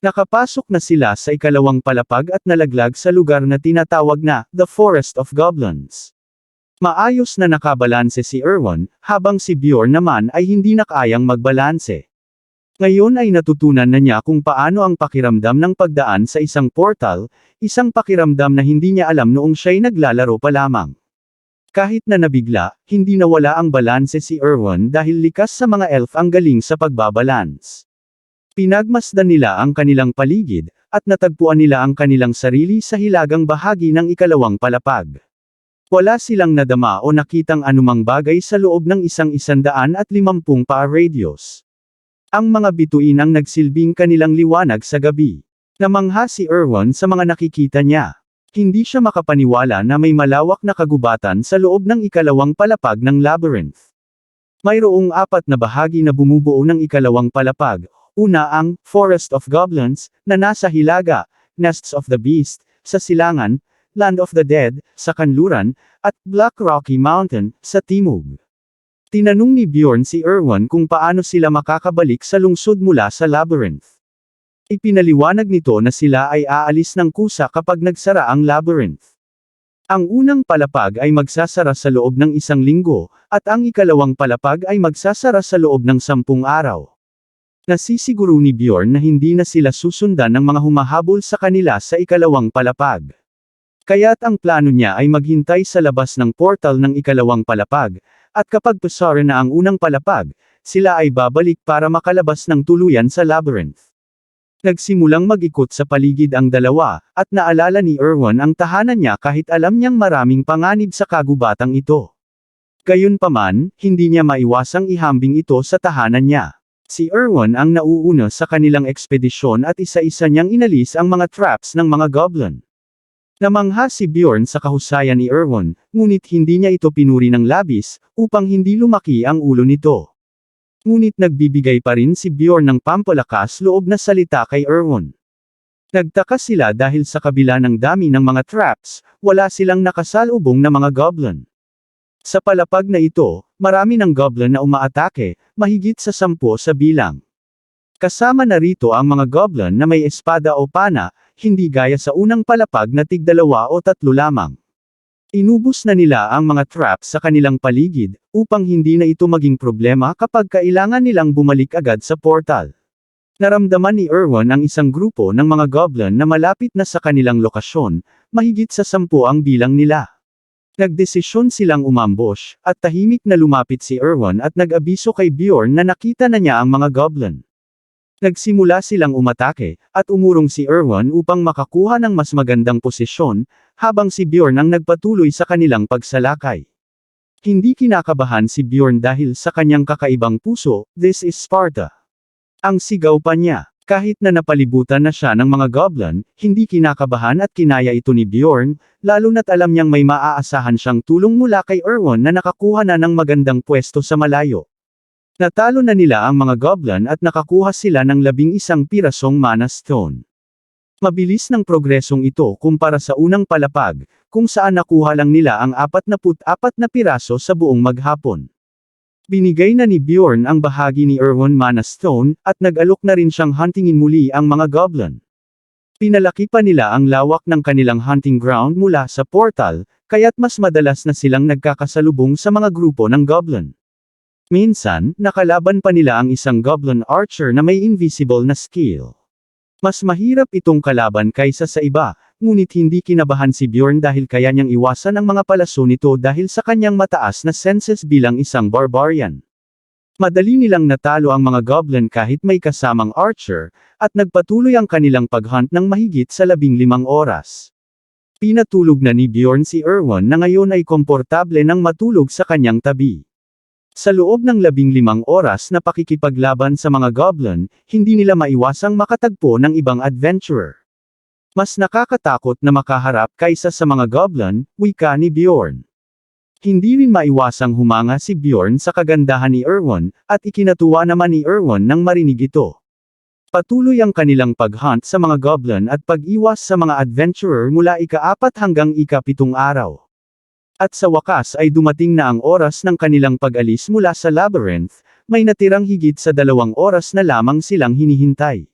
Nakapasok na sila sa ikalawang palapag at nalaglag sa lugar na tinatawag na The Forest of Goblins. Maayos na nakabalanse si Erwan, habang si Bjorn naman ay hindi nakayang magbalanse. Ngayon ay natutunan na niya kung paano ang pakiramdam ng pagdaan sa isang portal, isang pakiramdam na hindi niya alam noong siya'y naglalaro pa lamang. Kahit na nabigla, hindi nawala ang balanse si Erwan dahil likas sa mga elf ang galing sa pagbabalance. Pinagmasdan nila ang kanilang paligid, at natagpuan nila ang kanilang sarili sa hilagang bahagi ng ikalawang palapag. Wala silang nadama o nakitang anumang bagay sa loob ng isang isandaan at limampung pa radius. Ang mga bituin ang nagsilbing kanilang liwanag sa gabi. Namangha si Erwan sa mga nakikita niya. Hindi siya makapaniwala na may malawak na kagubatan sa loob ng ikalawang palapag ng labyrinth. Mayroong apat na bahagi na bumubuo ng ikalawang palapag. Una ang Forest of Goblins, na nasa Hilaga, Nests of the Beast, sa Silangan, Land of the Dead, sa Kanluran, at Black Rocky Mountain, sa Timog. Tinanong ni Bjorn si Erwan kung paano sila makakabalik sa lungsod mula sa labyrinth. Ipinaliwanag nito na sila ay aalis ng kusa kapag nagsara ang labyrinth. Ang unang palapag ay magsasara sa loob ng isang linggo, at ang ikalawang palapag ay magsasara sa loob ng sampung araw. Nasisiguro ni Bjorn na hindi na sila susundan ng mga humahabol sa kanila sa ikalawang palapag. Kaya't ang plano niya ay maghintay sa labas ng portal ng ikalawang palapag, at kapag pasara na ang unang palapag, sila ay babalik para makalabas ng tuluyan sa labyrinth. Nagsimulang mag-ikot sa paligid ang dalawa, at naalala ni Erwan ang tahanan niya kahit alam niyang maraming panganib sa kagubatang ito. Gayunpaman, hindi niya maiwasang ihambing ito sa tahanan niya. Si Erwan ang nauuna sa kanilang ekspedisyon at isa-isa niyang inalis ang mga traps ng mga goblin. Namangha si Bjorn sa kahusayan ni Erwan, ngunit hindi niya ito pinuri ng labis, upang hindi lumaki ang ulo nito. Ngunit nagbibigay pa rin si Bjorn ng pampalakas loob na salita kay Erwan. Nagtaka sila dahil sa kabila ng dami ng mga traps, wala silang nakasalubong na mga goblin. Sa palapag na ito, marami ng goblin na umaatake, mahigit sa sampo sa bilang. Kasama na rito ang mga goblin na may espada o pana, hindi gaya sa unang palapag na tigdalawa o tatlo lamang. Inubos na nila ang mga traps sa kanilang paligid, upang hindi na ito maging problema kapag kailangan nilang bumalik agad sa portal. Naramdaman ni Erwan ang isang grupo ng mga goblin na malapit na sa kanilang lokasyon, mahigit sa sampu ang bilang nila. Nagdesisyon silang umambush, at tahimik na lumapit si Erwan at nag-abiso kay Bjorn na nakita na niya ang mga goblin. Nagsimula silang umatake, at umurong si Erwan upang makakuha ng mas magandang posisyon, habang si Bjorn ang nagpatuloy sa kanilang pagsalakay. Hindi kinakabahan si Bjorn dahil sa kanyang kakaibang puso, this is Sparta. Ang sigaw pa niya, kahit na napalibutan na siya ng mga goblin, hindi kinakabahan at kinaya ito ni Bjorn, lalo na't alam niyang may maaasahan siyang tulong mula kay Erwan na nakakuha na ng magandang pwesto sa malayo. Natalo na nila ang mga goblin at nakakuha sila ng labing isang pirasong mana stone. Mabilis ng progresong ito kumpara sa unang palapag, kung saan nakuha lang nila ang 44 na piraso sa buong maghapon. Binigay na ni Bjorn ang bahagi ni Erwan Mana Stone, at nag-alok na rin siyang huntingin muli ang mga goblin. Pinalaki pa nila ang lawak ng kanilang hunting ground mula sa portal, kaya't mas madalas na silang nagkakasalubong sa mga grupo ng goblin. Minsan, nakalaban pa nila ang isang goblin archer na may invisible na skill. Mas mahirap itong kalaban kaysa sa iba, ngunit hindi kinabahan si Bjorn dahil kaya niyang iwasan ang mga palaso nito dahil sa kanyang mataas na senses bilang isang barbarian. Madali nilang natalo ang mga goblin kahit may kasamang archer, at nagpatuloy ang kanilang paghunt ng mahigit sa labing limang oras. Pinatulog na ni Bjorn si Erwan na ngayon ay komportable nang matulog sa kanyang tabi. Sa loob ng labing limang oras na pakikipaglaban sa mga goblin, hindi nila maiwasang makatagpo ng ibang adventurer. Mas nakakatakot na makaharap kaysa sa mga goblin, wika ni Bjorn. Hindi rin maiwasang humanga si Bjorn sa kagandahan ni Erwan, at ikinatuwa naman ni Erwan nang marinig ito. Patuloy ang kanilang paghunt sa mga goblin at pag-iwas sa mga adventurer mula ika-apat hanggang ika-pitong araw. At sa wakas ay dumating na ang oras ng kanilang pag-alis mula sa labyrinth, may natirang higit sa dalawang oras na lamang silang hinihintay.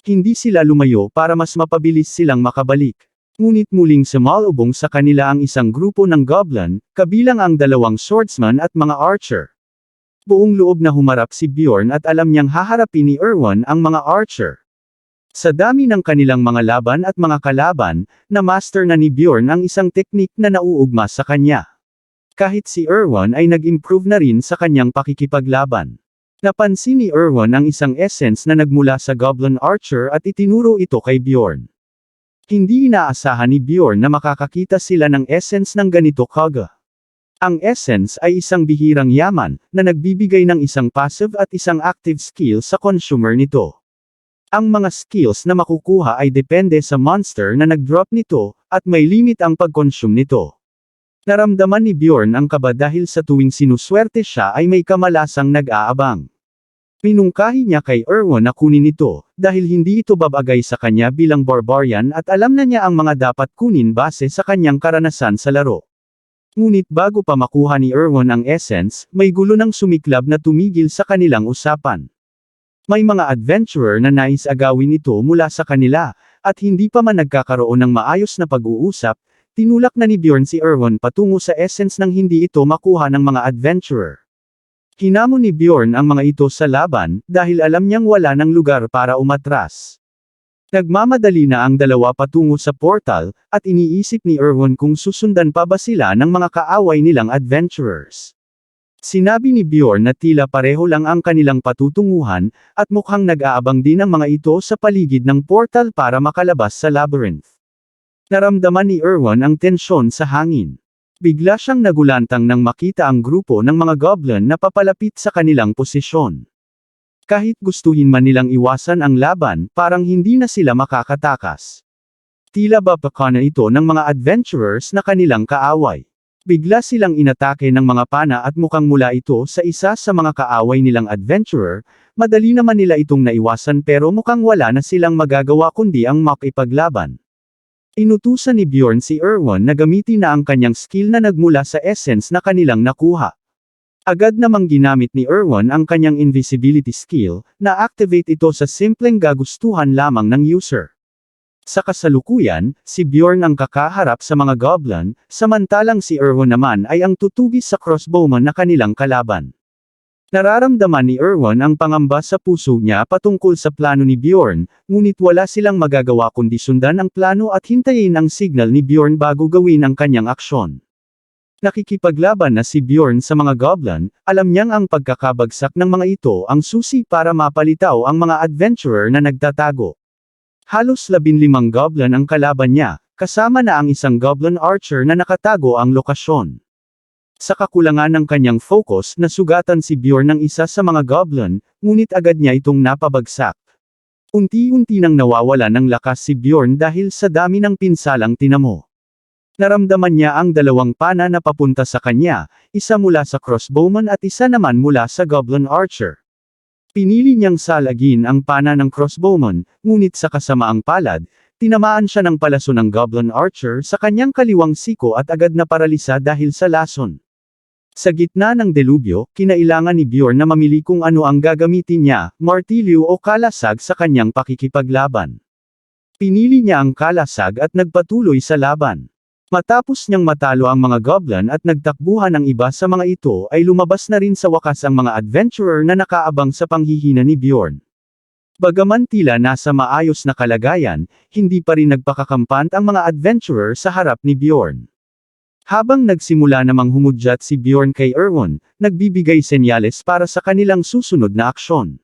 Hindi sila lumayo para mas mapabilis silang makabalik. Ngunit muling sumalubong sa kanila ang isang grupo ng goblin, kabilang ang dalawang swordsman at mga archer. Buong loob na humarap si Bjorn at alam niyang haharapin ni Erwan ang mga archer. Sa dami ng kanilang mga laban at mga kalaban, na master na ni Bjorn ang isang teknik na nauugma sa kanya. Kahit si Erwan ay nag-improve na rin sa kanyang pakikipaglaban. Napansin ni Erwan ang isang essence na nagmula sa Goblin Archer at itinuro ito kay Bjorn. Hindi inaasahan ni Bjorn na makakakita sila ng essence ng ganito kaga. Ang essence ay isang bihirang yaman, na nagbibigay ng isang passive at isang active skill sa consumer nito. Ang mga skills na makukuha ay depende sa monster na nag-drop nito, at may limit ang pag-consume nito. Naramdaman ni Bjorn ang kaba dahil sa tuwing sinuswerte siya ay may kamalasang nag-aabang. Pinungkahi niya kay Erwin na kunin ito, dahil hindi ito babagay sa kanya bilang barbarian at alam na niya ang mga dapat kunin base sa kanyang karanasan sa laro. Ngunit bago pa makuha ni Erwin ang essence, may gulo ng sumiklab na tumigil sa kanilang usapan. May mga adventurer na nais agawin ito mula sa kanila, at hindi pa man nagkakaroon ng maayos na pag-uusap, tinulak na ni Bjorn si Erwin patungo sa essence nang hindi ito makuha ng mga adventurer. Hinamon ni Bjorn ang mga ito sa laban, dahil alam niyang wala ng lugar para umatras. Nagmamadali na ang dalawa patungo sa portal, at iniisip ni Erwin kung susundan pa ba sila ng mga kaaway nilang adventurers. Sinabi ni Bjorn na tila pareho lang ang kanilang patutunguhan, at mukhang nag-aabang din ang mga ito sa paligid ng portal para makalabas sa labyrinth. Naramdaman ni Erwan ang tensyon sa hangin. Bigla siyang nagulantang nang makita ang grupo ng mga goblin na papalapit sa kanilang posisyon. Kahit gustuhin man nilang iwasan ang laban, parang hindi na sila makakatakas. Tila ba baka na ito ng mga adventurers na kanilang kaaway. Bigla silang inatake ng mga pana at mukhang mula ito sa isa sa mga kaaway nilang adventurer, madali naman nila itong naiwasan pero mukhang wala na silang magagawa kundi ang makipaglaban. Inutusan ni Bjorn si Erwan na gamitin na ang kanyang skill na nagmula sa essence na kanilang nakuha. Agad namang ginamit ni Erwan ang kanyang invisibility skill, na activate ito sa simpleng gagustuhan lamang ng user. Sa kasalukuyan, si Bjorn ang kakaharap sa mga goblin, samantalang si Erwan naman ay ang tutugis sa crossbowman na kanilang kalaban. Nararamdaman ni Erwan ang pangamba sa puso niya patungkol sa plano ni Bjorn, ngunit wala silang magagawa kundi sundan ang plano at hintayin ang signal ni Bjorn bago gawin ang kanyang aksyon. Nakikipaglaban na si Bjorn sa mga goblin, alam niyang ang pagkakabagsak ng mga ito ang susi para mapalitaw ang mga adventurer na nagtatago. Halos labinlimang goblin ang kalaban niya, kasama na ang isang goblin archer na nakatago ang lokasyon. Sa kakulangan ng kanyang focus, nasugatan si Bjorn ng isa sa mga goblin, ngunit agad niya itong napabagsak. Unti-unti nang nawawala ng lakas si Bjorn dahil sa dami ng pinsalang tinamo. Naramdaman niya ang dalawang pana na papunta sa kanya, isa mula sa crossbowman at isa naman mula sa goblin archer. Pinili niyang salagin ang pana ng crossbowman, ngunit sa kasamaang palad, tinamaan siya ng palaso ng goblin archer sa kanyang kaliwang siko at agad na paralisa dahil sa lason. Sa gitna ng delubyo, kinailangan ni Bjorn na mamili kung ano ang gagamitin niya, martilyo o kalasag sa kanyang pakikipaglaban. Pinili niya ang kalasag at nagpatuloy sa laban. Matapos niyang matalo ang mga goblin at nagtakbuhan ang iba sa mga ito ay lumabas na rin sa wakas ang mga adventurer na nakaabang sa panghihina ni Bjorn. Bagaman tila nasa maayos na kalagayan, hindi pa rin nagpakakampant ang mga adventurer sa harap ni Bjorn. Habang nagsimula namang humudyat si Bjorn kay Erwin, nagbibigay senyales para sa kanilang susunod na aksyon.